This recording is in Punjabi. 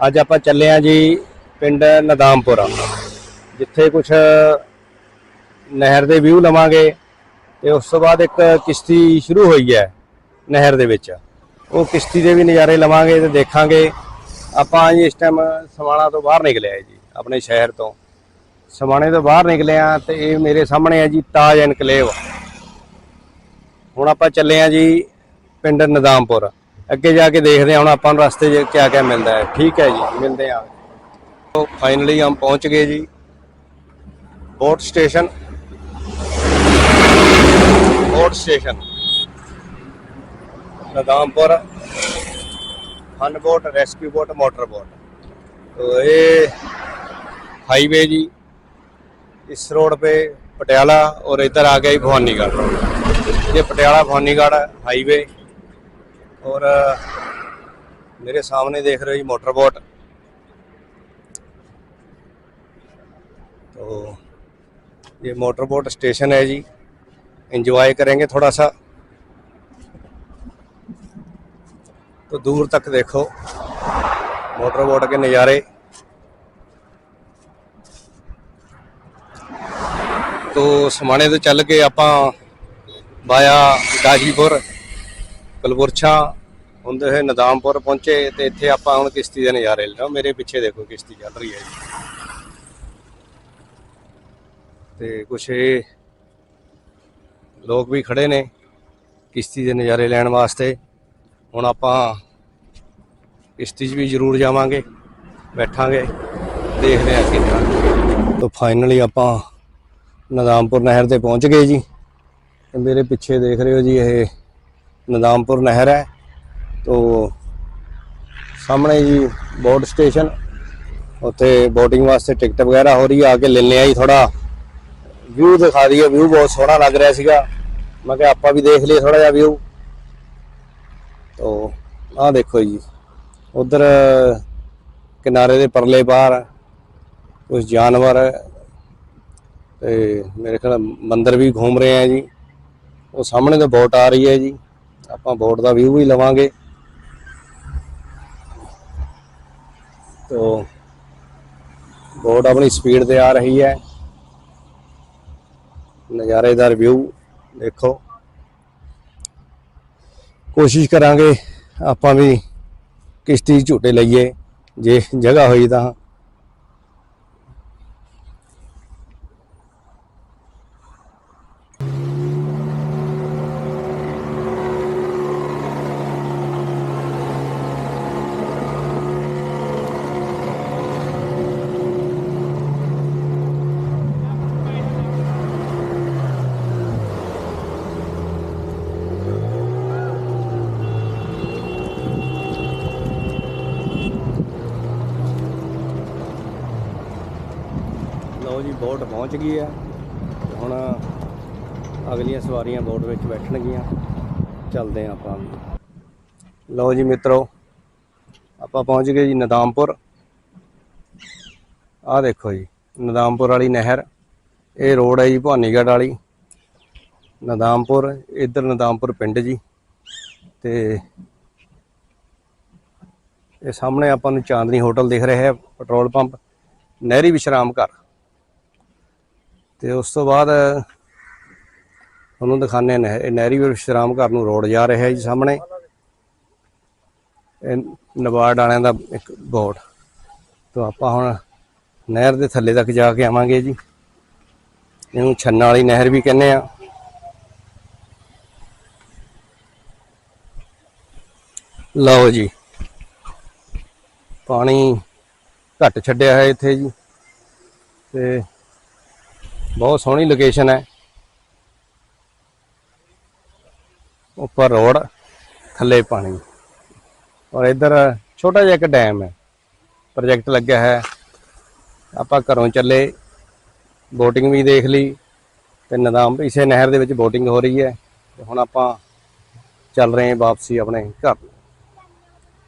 ਅੱਜ ਆਪਾਂ ਚੱਲੇ ਆ ਜੀ ਪਿੰਡ ਨਦਾਮਪੁਰ, ਜਿੱਥੇ ਕੁਝ ਨਹਿਰ ਦੇ ਵਿਊ ਲਵਾਂਗੇ ਤੇ ਉਸ ਤੋਂ ਬਾਅਦ ਇੱਕ ਕਿਸ਼ਤੀ ਸ਼ੁਰੂ ਹੋਈ ਹੈ ਨਹਿਰ ਦੇ ਵਿੱਚ। ਉਹ ਕਿਸ਼ਤੀ ਦੇ ਵੀ ਨਜ਼ਾਰੇ ਲਵਾਂਗੇ ਤੇ ਦੇਖਾਂਗੇ। ਆਪਾਂ ਜੀ ਇਸ ਟਾਈਮ ਸਮਾਣਾ ਤੋਂ ਬਾਹਰ ਨਿਕਲੇ ਆ ਜੀ, ਆਪਣੇ ਸ਼ਹਿਰ ਤੋਂ। ਸਮਾਣੇ ਤੋਂ ਬਾਹਰ ਨਿਕਲੇ ਆ ਤੇ ਇਹ ਮੇਰੇ ਸਾਹਮਣੇ ਹੈ ਜੀ ਤਾਜ ਐਨਕਲੇਵ। ਹੁਣ ਆਪਾਂ ਚੱਲੇ ਆ ਜੀ ਪਿੰਡ ਨਦਾਮਪੁਰ। ਅੱਗੇ ਜਾ ਕੇ ਦੇਖਦੇ ਹਾਂ ਹੁਣ ਆਪਾਂ ਨੂੰ ਰਸਤੇ 'ਚ ਕਿਆ ਕਿਆ ਮਿਲਦਾ ਹੈ ਠੀਕ ਹੈ ਜੀ ਮਿਲਦੇ ਆ तो फाइनली हम पहुंच गए जी boat station boat station Nadampur fun boat rescue boat motor boat तो ये हाईवे जी इस रोड पे पटियाला और इधर आ गई भवानीगढ़ ये पटियाला भवानीगढ़ हाईवे और मेरे सामने देख रहे हो जी मोटर बोट तो ये मोटर बोट स्टेशन है जी एंजॉय करेंगे थोड़ा सा तो दूर तक देखो मोटर बोट के नज़ारे तो समाने तो ਚੱਲ ਕੇ ਆਪਾਂ ਵਾਇਆ ਗਾਜੀਪੁਰ ਕਲਬੁਰਛਾ ਹੁੰਦੇ ਹੋਏ ਨਦਾਮਪੁਰ ਪਹੁੰਚੇ ਤੇ ਇੱਥੇ ਆਪਾਂ ਹੁਣ ਕਿਸ਼ਤੀ ਦੇ ਨਜ਼ਾਰੇ ਲੈਣਾ ਮੇਰੇ ਪਿੱਛੇ ਦੇਖੋ ਕਿਸ਼ਤੀ ਚੱਲ ਰਹੀ ਹੈ ਜੀ। ਤੇ ਕੁਛ ਇਹ ਲੋਕ ਵੀ ਖੜੇ ਨੇ ਕਿਸ਼ਤੀ ਦੇ ਨਜ਼ਾਰੇ ਲੈਣ ਵਾਸਤੇ। ਹੁਣ ਆਪਾਂ ਕਿਸ਼ਤੀ 'ਚ ਵੀ ਜ਼ਰੂਰ ਜਾਵਾਂਗੇ, ਬੈਠਾਂਗੇ, ਦੇਖਦੇ ਹਾਂ ਕਿੰਨਾ ਤਾਂ ਫਾਈਨਲੀ ਆਪਾਂ ਨਦਾਮਪੁਰ ਨਹਿਰ ਤੇ ਪਹੁੰਚ ਗਏ ਜੀ। ਤੇ ਮੇਰੇ ਪਿੱਛੇ ਦੇਖ ਰਹੇ ਹੋ ਜੀ ਇਹ ਨਦਾਮਪੁਰ ਨਹਿਰ ਹੈ। ਤੋ ਸਾਹਮਣੇ ਜੀ ਬੋਟ ਸਟੇਸ਼ਨ, ਉੱਥੇ ਬੋਟਿੰਗ ਵਾਸਤੇ ਟਿਕਟ ਵਗੈਰਾ ਹੋ ਰਹੀ ਹੈ ਆ ਕੇ ਲੈ ਲਿਆ ਜੀ ਥੋੜਾ ਵਿਊ ਦਿਖਾ ਦਈਏ ਵਿਊ ਬਹੁਤ ਸੋਹਣਾ ਲੱਗ ਰਿਹਾ ਸੀਗਾ। ਮੈਂ ਕਿਹਾ ਆਪਾਂ ਵੀ ਦੇਖ ਲਈਏ ਥੋੜਾ ਜਿਹਾ ਵਿਊ ਤੋ ਆਹ ਦੇਖੋ ਜੀ, ਉਧਰ ਕਿਨਾਰੇ ਦੇ ਪਰਲੇ ਬਾਹਰ ਕੁਝ ਜਾਨਵਰ ਤੇ ਮੇਰੇ ਖਿਆਲ ਮੰਦਰ ਵੀ ਘੁੰਮ ਰਹੇ ਆ ਜੀ। ਉਹ ਸਾਹਮਣੇ ਤੋਂ ਬੋਟ ਆ ਰਹੀ ਹੈ ਜੀ। ਆਪਾਂ ਬੋਟ ਦਾ ਵਿਊ ਵੀ ਲਵਾਂਗੇ। ਤੋ ਬੋਟ ਆਪਣੀ ਸਪੀਡ ਤੇ ਆ ਰਹੀ ਹੈ। ਨਜ਼ਾਰੇਦਾਰ ਵਿਊ ਦੇਖੋ। ਕੋਸ਼ਿਸ਼ ਕਰਾਂਗੇ ਆਪਾਂ ਵੀ ਕਿਸ਼ਤੀ ਝੂਟੇ ਲਈਏ। ਜੇ ਜਗ੍ਹਾ ਹੋਈ ਤਾਂ ਲਓ ਜੀ, ਬੋਟ ਪਹੁੰਚ ਗਈ ਹੈ ਹੁਣ ਅਗਲੀਆਂ ਸਵਾਰੀਆਂ ਬੋਟ ਵਿੱਚ ਬੈਠਣਗੀਆਂ। ਚੱਲਦੇ ਹਾਂ ਆਪਾਂ ਲਓ ਜੀ ਮਿੱਤਰੋ, ਆਪਾਂ ਪਹੁੰਚ ਗਏ ਜੀ ਨਦਾਮਪੁਰ। ਆਹ ਦੇਖੋ ਜੀ, ਨਦਾਮਪੁਰ ਵਾਲੀ ਨਹਿਰ। ਇਹ ਰੋਡ ਹੈ ਜੀ ਭਵਾਨੀਗੜ੍ਹ ਵਾਲੀ। ਨਦਾਮਪੁਰ, ਇੱਧਰ ਨਦਾਮਪੁਰ ਪਿੰਡ ਜੀ। ਤੇ ਇਹ ਸਾਹਮਣੇ ਆਪਾਂ ਨੂੰ ਚਾਂਦਨੀ ਹੋਟਲ ਦਿਖ ਰਿਹਾ ਹੈ, ਪੈਟਰੋਲ ਪੰਪ, ਨਹਿਰੀ ਵਿਸ਼ਰਾਮ ਘਰ। ਤੇ ਉਸ ਤੋਂ ਬਾਅਦ ਤੁਹਾਨੂੰ ਦਿਖਾਣੇ ਨੇ ਇਹ ਨਹਿਰੀ ਵਿਸ਼ਰਾਮ ਘਰ ਨੂੰ ਰੋਡ ਜਾ ਰਿਹਾ ਜੀ ਸਾਹਮਣੇ। ਇਹ ਨਵਾੜ ਵਾਲਿਆਂ ਦਾ ਇੱਕ ਬੋਰਡ। ਤੋਂ ਆਪਾਂ ਹੁਣ ਨਹਿਰ ਦੇ ਥੱਲੇ ਤੱਕ ਜਾ ਕੇ ਆਵਾਂਗੇ ਜੀ। ਇਹਨੂੰ ਛੰਨਾ ਵਾਲੀ ਨਹਿਰ ਵੀ ਕਹਿੰਦੇ ਆ ਲਓ ਜੀ। ਪਾਣੀ ਘੱਟ ਛੱਡਿਆ ਹੈ ਇੱਥੇ ਜੀ। ਤੇ ਬਹੁਤ ਸੋਹਣੀ ਲੋਕੇਸ਼ਨ ਹੈ। ਉੱਪਰ ਰੋਡ, ਥੱਲੇ ਪਾਣੀ। ਔਰ ਇੱਧਰ ਛੋਟਾ ਜਿਹਾ ਇੱਕ ਡੈਮ ਹੈ। ਪ੍ਰੋਜੈਕਟ ਲੱਗਿਆ ਹੈ। ਆਪਾਂ ਘਰੋਂ ਚੱਲੇ। ਬੋਟਿੰਗ ਵੀ ਦੇਖ ਲਈ ਤੇ ਨਦਾਮ ਇਸੇ ਨਹਿਰ ਦੇ ਵਿੱਚ ਬੋਟਿੰਗ ਹੋ ਰਹੀ ਹੈ। ਤੇ ਹੁਣ ਆਪਾਂ ਚੱਲ ਰਹੇ ਹਾਂ ਵਾਪਸੀ ਆਪਣੇ ਘਰ।